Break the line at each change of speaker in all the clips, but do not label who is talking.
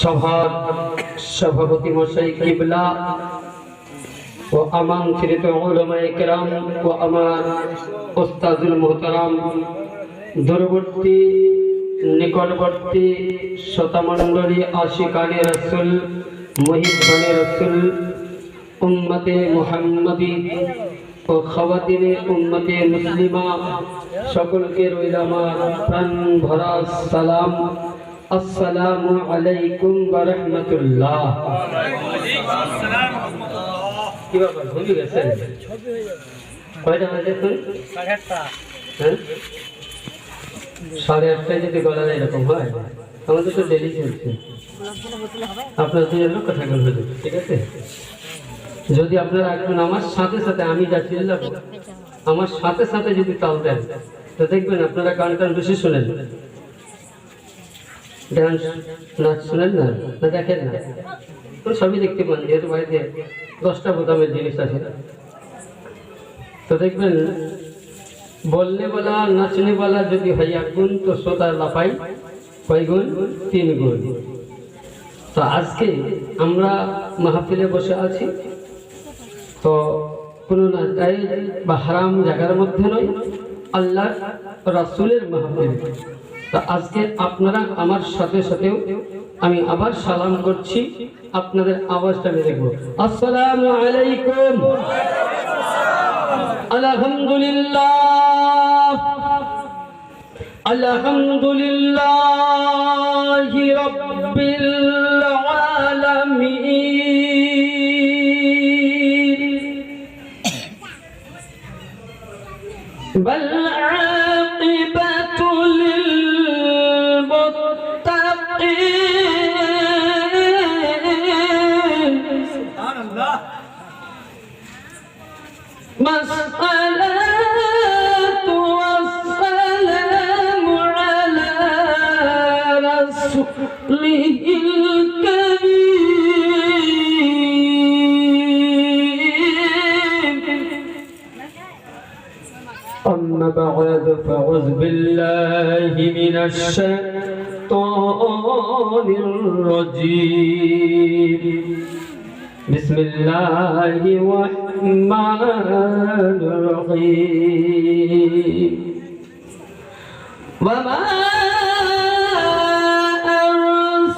সভার সভাপতি মশাই কিবলা ও আমন্ত্রিত ওলামায়ে কেরাম ও আমার ওস্তাদুল মোহতারাম দূরবর্তী, নিকটবর্তী আশিকানে রসুল মহিবানে রসুল, উম্মতে মুহাম্মদি ও খাওয়াতিনে উম্মতে মুসলিমা, সকলকে রইল আমার প্রাণ ভরা সালাম। আসসালামু আলাইকুম ওয়া রাহমাতুল্লাহ হ্যাঁ? সাড়ে আটটায় যদি গলা এরকম আমাদের তো ডেলি চলছে। আপনার জন্য কথা বলবে ঠিক আছে? যদি আপনারা একজন আমার সাথে সাথে, আমি যা যাব আমার সাথে সাথে যদি তাল দেন, তো দেখবেন আপনারা গান টান বেশি শোনেন। ডান্স নাচ শোনেন না না দেখেন না। সবই দেখতে পান, যেহেতু বাড়িতে দশটা বোতামের জিনিস আছে। তো দেখবেন বললে বলা, নাচনে বলা যদি হয় এক গুণ, তো শ্রোতার লাফাই কয় গুণ? তিন গুণ। তো আজকে আমরা মাহফিলে বসে আছি। তো কোনো না জায়েজ বা হারাম জায়গার মধ্যে নয় আল্লাহ রাসুলের মাহফিল। তো আজকে আপনারা আমার সাথে সাথেও আমি আবার সালাম করছি, আপনাদের আওয়াজটা আমি দেখব। আসসালামু আলাইকুম। আলহামদুলিল্লাহ। আলহামদুলিল্লাহ রব্বিল والصلاة والسلام على رسوله الكريم. أما بعد فأعوذ بالله من الشيطان الرجيم. بسم الله الرحمن الرحيم. وما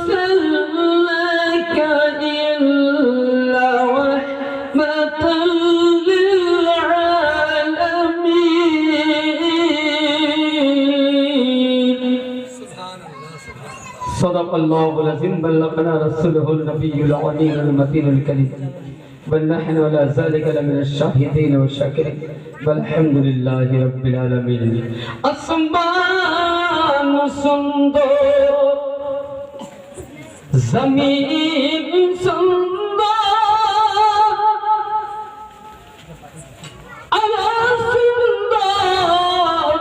أرسلناك إلا رحمة للعالمين. صدق الله العظيم. بلغنا رسوله النبي العلي المتين الكريم. بل نحن على ذلك لمن الشاهدين والشاكرين والحمد لله رب العالمين আসমান সুন্দর জমিন সুন্দর আমার সুন্দর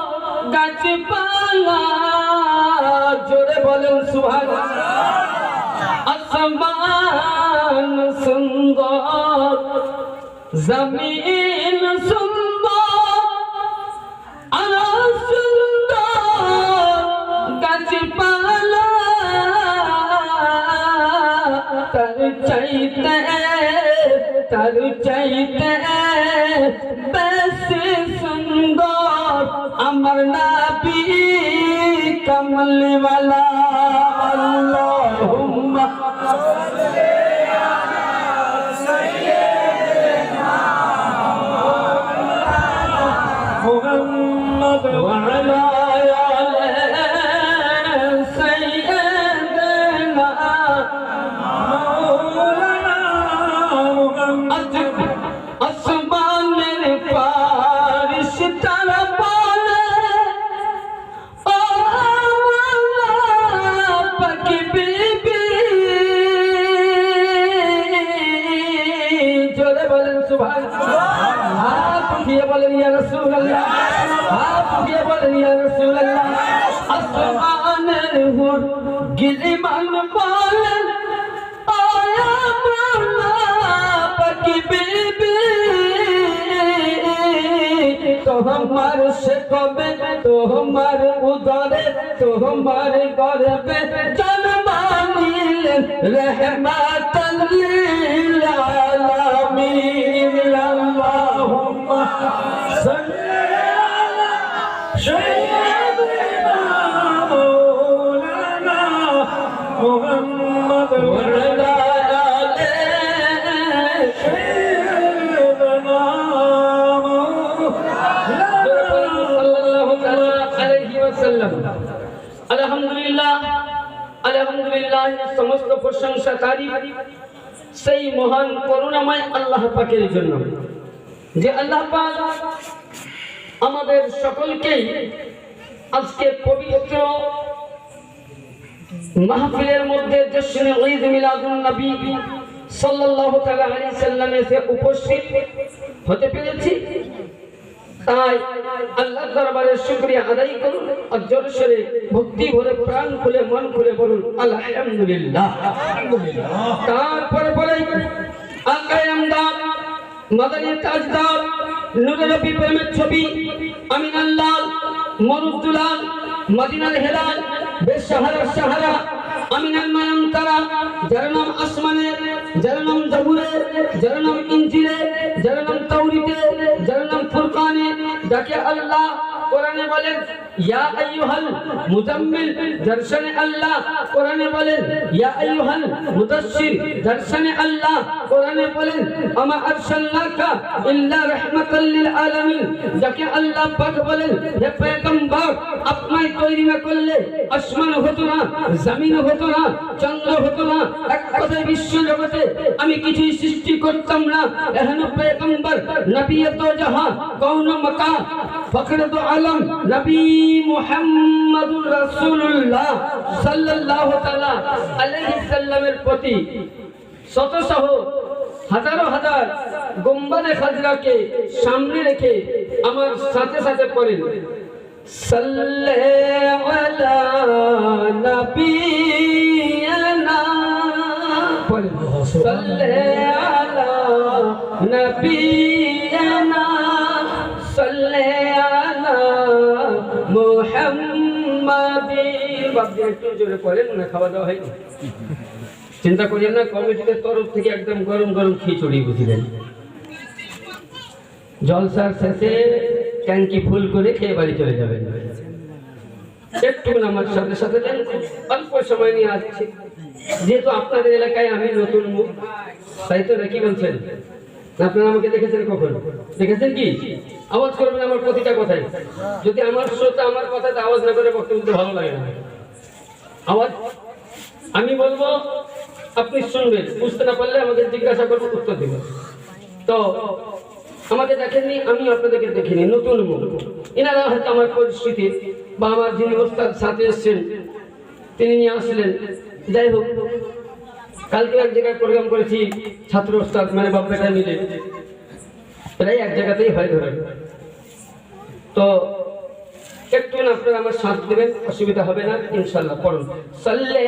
গাছপালা জমিন সুন্দর আমার সুন্দর গাছপালা তার চাইতে তার চাইতে বেশি সুন্দর। আমার নাবি কমলওয়ালা। বলেন ইয়া রাসূলুল্লাহ। হাত দিয়ে বলেন ইয়া রাসূলুল্লাহ। আসমানের হুর গিলিমান বলেন তোমার সে কবে? তোমার উদরে তোমার গর্বে জন্মানিলেন রহমাতাল লিল আলামিন আল্লাহুম্মা সাল্লি আলা সাইয়্যিদিনা মাওলানা মুহাম্মদ ওয়া সমস্ত প্রশংসাকারী সেই মহান করুণাময় আল্লাহ পাকের জন্য। যে আল্লাহ পাক আমাদের সকলকেই আজকে পবিত্র মাহফিলের মধ্যে উপস্থিত হতে পেরেছি। তাই আল্লাহ দরবারে শুকরিয়া আদায় করুন আর ভক্তি ভরে প্রাণ খুলে মন খুলে বলুন, আলহামদুলিল্লাহ। তারপরে বলে আকায় আমদাদ, মাদানী তাজদার নুরে নবী প্রেমের ছবি হেলাল সাহারা আমিনাল মায়াম তারা, যার নাম আসমানে, যার নাম জবুরে, যার নাম ইঞ্জিলে, যার নাম তাওরিতে, যার নাম যাকে আল্লাহ কোরআনে বলেন, ইয়া আইয়ুহাল মুজাম্মিল দর্শনে আল্লাহ কোরআনে বলেন, ইয়া আইয়ুহাল মুদাশশির দর্শনে আল্লাহ কোরআনে বলেন, আমা আরসালনাকা ইল্লা রাহমাতাল লিল আলামিন যাকে আল্লাহ পাক বলেন, হে পয়গম্বর আপনাই তৈরি না করলে আসমান হতো না, জমিন হতো না, চন্দ্র হতো না, এক কথায় বিশ্ব জগতে আমি কিছুই সৃষ্টি করতাম না এহেন পয়গম্বর, নবী তো জাহাঁ কৌন মকা তো আলম নবী মুহাম্মদুর রাসূলুল্লাহ সাল্লাল্লাহু তাআলা আলাইহি সাল্লামের প্রতি শত সহ হাজারো হাজার গোম্বাদে খাজরাকে সামনে রেখে আমার সাথে সাথে পড়েন। সাল্লে আলা নবিয়ানা চিন্তা করিয়েন না কমিটিদের তরফ থেকে একদম গরম গরম খিচুড়ি বুঝিলেন। জলসার শেষে ট্যাঙ্কি ফুল করে খেয়ে বাড়ি চলে যাবেন। একটু আমার সাথে সাথে অল্প সময় নিয়ে আসছি। যেহেতু আপনাদের এলাকায় আমি নতুন মুখ, তাই তো নাকি বলছেন আপনারা আমাকে দেখেছেন কখন? দেখেছেন কি? আওয়াজ করবেন আমার প্রতিটা কথায়। যদি আমার শ্রোতা আমার কথাতে আওয়াজ না করে বক্তব্য ভালো লাগে না। আওয়াজ? আমি বলব, আপনি শুনবেন। বুঝতে না পারলে আমাদের জিজ্ঞাসা করব উত্তর দেবেন। তো, আমাকে দেখেননি আমি আপনাদেরকে দেখিনি। নতুন এনারা হয়তো আমার পরিস্থিতি বা আমার যিনি ওস্তাদ সাথে এসছেন, তিনি নিয়ে আসলেন। যাই হোক কালকে এক জায়গায় প্রোগ্রাম করেছি, ছাত্র ওস্তাদ মানে বাপ্পাটা মিলে। প্রায় এক জায়গাতেই হয় ধরে। তো একটু আপনারা আমার সাথ দেবেন, অসুবিধা হবে না ইনশাল্লাহ পড়ুন। সাল্লে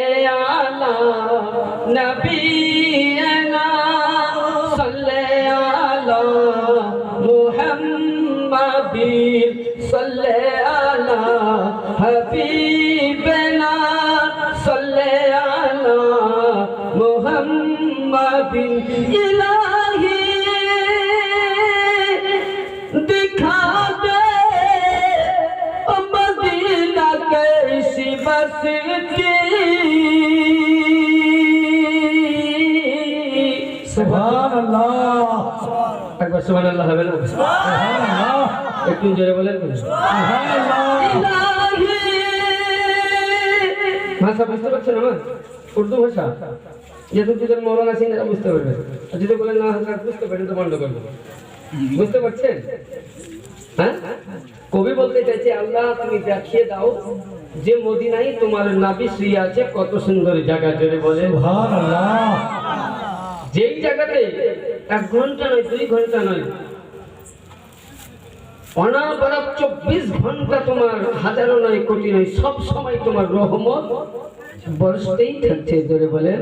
সাল্লে সাল্লে আলা একবার সুবহান আল্লাহ হবে না একটু জোরে বলেন। ভাষা বুঝতে পারছেন আমার? উর্দু ভাষা? যেহেতু দুজন মৌলানা এরা বুঝতে পারবে। আর যদি বলেন না হাজার বুঝতে পারেন তো বন্ধ করব। বুঝতে পারছেন? হ্যাঁ? কবি বলতে চাইছে আল্লাহ তুমি দেখিয়ে দাও যে মদিনাই তোমার নাবি শুয়ে আছে কত সুন্দর জায়গা। জোরে
আল্লাহ
যেই জায়গাতে এক ঘণ্টা নয় দুই ঘণ্টা নয় অনাবরত চব্বিশ ঘণ্টা তোমার হাজারো নয় কোটি নয় সব সময় তোমার রহমত বর্ষতেই থাকছে জোরে বলেন।